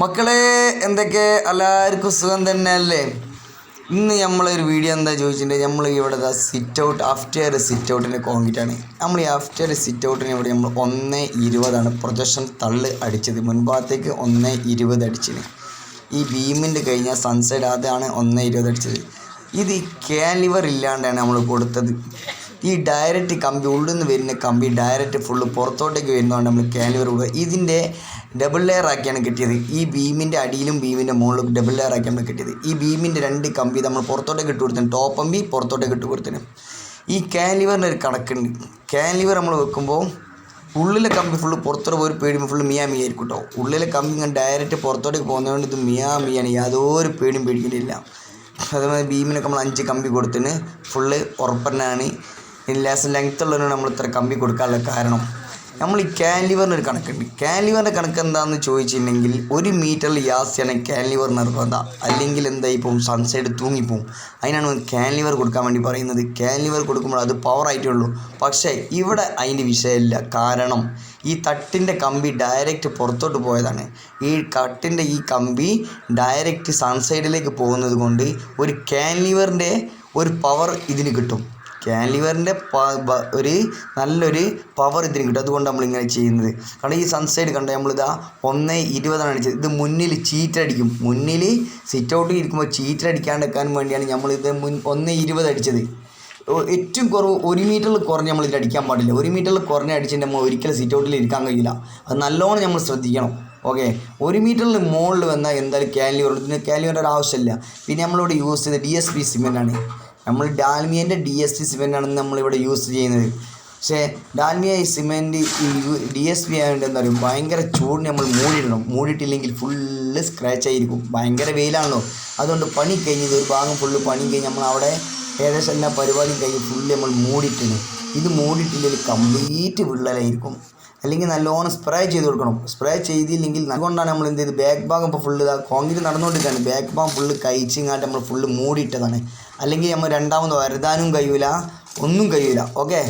മക്കളെ എന്തൊക്കെ? എല്ലാവർക്കും സുഖം തന്നെ അല്ലേ ഇന്ന് നമ്മളൊരു വീഡിയോ എന്താ ചോദിച്ചിട്ടുണ്ടെങ്കിൽ നമ്മൾ ഇവിടെ സിറ്റ് ഔട്ട് ആഫ്റ്റർ സിറ്റ് ഔട്ടിന്റെ കോങ്കിറ്റാണ് നമ്മൾ ഈ ആഫ്റ്റർ സിറ്റ് ഔട്ടിന് ഇവിടെ നമ്മൾ ഒന്ന് ഇരുപതാണ് പ്രൊജക്ഷൻ തള്ള് അടിച്ചത്. മുൻഭാഗത്തേക്ക് ഒന്ന് ഇരുപത് അടിച്ചത് ഈ ബീമിന്റെ കഴിഞ്ഞ സൺസെറ്റ് അതാണ് ഒന്ന് ഇരുപത് അടിച്ചത്. ഇത് കാലിവർ ഇല്ലാണ്ടാണ് നമ്മൾ കൊടുത്തത്. ഈ ഡയറക്റ്റ് കമ്പി ഉള്ളിൽ നിന്ന് വരുന്ന കമ്പി ഡയറക്റ്റ് ഫുള്ള് പുറത്തോട്ടേക്ക് വരുന്നതുകൊണ്ട് നമ്മൾ കാലിവർ കൊടുക്കുക. ഇതിന്റെ ഡബിൾ ലെയർ ആക്കിയാണ് കിട്ടിയത്. ഈ ബീമിന്റെ അടിയിലും ബീമിന്റെ മുകളിലും ഡബിൾ ലെയർ ആക്കി നമ്മൾ കിട്ടിയത്. ഈ ബീമിന്റെ രണ്ട് കമ്പി നമ്മൾ പുറത്തോട്ടേക്ക് ഇട്ട് കൊടുത്തിന് ടോപ്പ് കമ്പി പുറത്തോട്ടേക്ക് ഇട്ട് കൊടുത്തിന് ഈ കാലിവറിന് ഒരു കണക്കുണ്ട്. കാലിവർ നമ്മൾ വെക്കുമ്പോൾ ഉള്ളിലെ കമ്പി ഫുള്ള് പുറത്തോട്ട് പോയി പേടിയുമ്പോൾ ഫുള്ള് മിയാ മിയ ആയിരിക്കും കേട്ടോ. ഉള്ളിലെ കമ്പി ഇങ്ങനെ ഡയറക്റ്റ് പുറത്തോട്ടേക്ക് പോകുന്നതുകൊണ്ട് ഇത് മിയാ മിയാണ് യാതൊരു പേടിയും പേടിക്കുന്നില്ല അതുപോലെ ബീമിനൊക്കെ നമ്മൾ അഞ്ച് കമ്പി കൊടുത്തിന് ഫുള്ള് ഉറപ്പന്നാണ് ലേസം ലെങ്ത് ഉള്ളതിനാണ് നമ്മൾ ഇത്ര കമ്പി കൊടുക്കാനുള്ള കാരണം. നമ്മൾ ഈ കാൻലിവറിന് ഒരു കണക്കുണ്ട്. കാൻലിവറിന്റെ കണക്ക് എന്താണെന്ന് ചോദിച്ചിട്ടുണ്ടെങ്കിൽ ഒരു മീറ്ററിൽ യാസിയാണ് കാൻലിവർ നിർബന്ധം. അല്ലെങ്കിൽ എന്തായി പോവും സൺസൈഡ് തൂങ്ങിപ്പോവും. അതിനാണ് കാൻലിവർ കൊടുക്കാൻ വേണ്ടി പറയുന്നത്. കാൻലിവർ കൊടുക്കുമ്പോൾ അത് പവർ ആയിട്ടേ ഉള്ളൂ. പക്ഷേ ഇവിടെ അതിന്റെ വിഷയമില്ല കാരണം ഈ തട്ടിന്റെ കമ്പി ഡയറക്റ്റ് പുറത്തോട്ട് പോയതാണ്. ഈ കട്ടിന്റെ ഈ കമ്പി ഡയറക്റ്റ് സൺസൈഡിലേക്ക് പോകുന്നത് കൊണ്ട് ഒരു കാൻലിവറിന്റെ ഒരു പവർ ഇതിന് കിട്ടും. കാൻലിവറിന്റെ ഒരു നല്ലൊരു പവർ ഇതിന് കിട്ടും. അതുകൊണ്ട് നമ്മളിങ്ങനെ ചെയ്യുന്നത്. കാരണം ഈ സൺസൈഡ് കണ്ട നമ്മളിതാ ഒന്ന് ഇരുപതാണ് അടിച്ചത്. ഇത് മുന്നിൽ ചീറ്റടിക്കും മുന്നിൽ സിറ്റ് ഔട്ടിൽ ഇരിക്കുമ്പോൾ ചീറ്റടിക്കാണ്ടിരിക്കാൻ വേണ്ടിയാണ് നമ്മളിത് മുൻ ഒന്ന് ഇരുപത് അടിച്ചത്. ഏറ്റവും കുറവ് ഒരു മീറ്ററിൽ കുറഞ്ഞ് നമ്മൾ ഇതിൽ അടിക്കാൻ പാടില്ല. ഒരു മീറ്ററിൽ കുറഞ്ഞ് അടിച്ചിട്ട് നമ്മൾ ഒരിക്കലും സിറ്റ് ഔട്ടിൽ ഇരിക്കാൻ കഴിയില്ല. അത് നല്ലോണം നമ്മൾ ശ്രദ്ധിക്കണം. ഓക്കെ? ഒരു മീറ്ററിൽ മുകളിൽ വന്നാൽ എന്തായാലും കാലിവർ ഇതിന് കാലിവറിന്റെ ഒരു ആവശ്യമില്ല. പിന്നെ നമ്മളിവിടെ യൂസ് ചെയ്ത ഡി എസ് പി സിമെന്റാണ് നമ്മൾ ഡാൽമിയന്റെ ഡി എസ് ടി സിമെന്റാണ് നമ്മളിവിടെ യൂസ് ചെയ്യുന്നത്. പക്ഷേ ഡാൽമിയ ഈ സിമെന്റ് ഡി എസ് പി ആയതുകൊണ്ട് എന്താ പറയുക ഭയങ്കര ചൂടിന് നമ്മൾ മൂടിയിടണം. മൂടിയിട്ടില്ലെങ്കിൽ ഫുള്ള് സ്ക്രാച്ച് ആയിരിക്കും. ഭയങ്കര വെയിലാണല്ലോ. അതുകൊണ്ട് പണി കഴിഞ്ഞത് ഒരു ഭാഗം ഫുള്ള് പണി കഴിഞ്ഞ് നമ്മൾ അവിടെ ഏകദേശം എല്ലാ പരിപാടിയും കഴിഞ്ഞ് ഫുള്ള് നമ്മൾ മൂടിയിട്ടുണ്ട് ഇത് മൂടിയിട്ടില്ലെങ്കിൽ കംപ്ലീറ്റ് വിള്ളലായിരിക്കും. അല്ലെങ്കിൽ നല്ലോണം സ്പ്രേ ചെയ്ത് കൊടുക്കണം. സ്പ്രേ ചെയ്തില്ലെങ്കിൽ അതുകൊണ്ടാണ് നമ്മൾ എന്ത് ചെയ്ത്? ബാക്ക് ഭാഗം ഇപ്പോൾ ഫുള്ള് ഇതാ കോൺക്രീറ്റ് നടന്നുകൊണ്ടിരിക്കുകയാണ്. ബാക്ക് ഭാഗം ഫുള്ള് കഴിച്ചിങ്ങാട്ട് നമ്മൾ ഫുള്ള് മൂടിയിട്ടതാണ്. അല്ലെങ്കിൽ നമ്മൾ രണ്ടാമത് വരുതാനും കഴിയൂല ഒന്നും കഴിയൂല. ഓക്കെ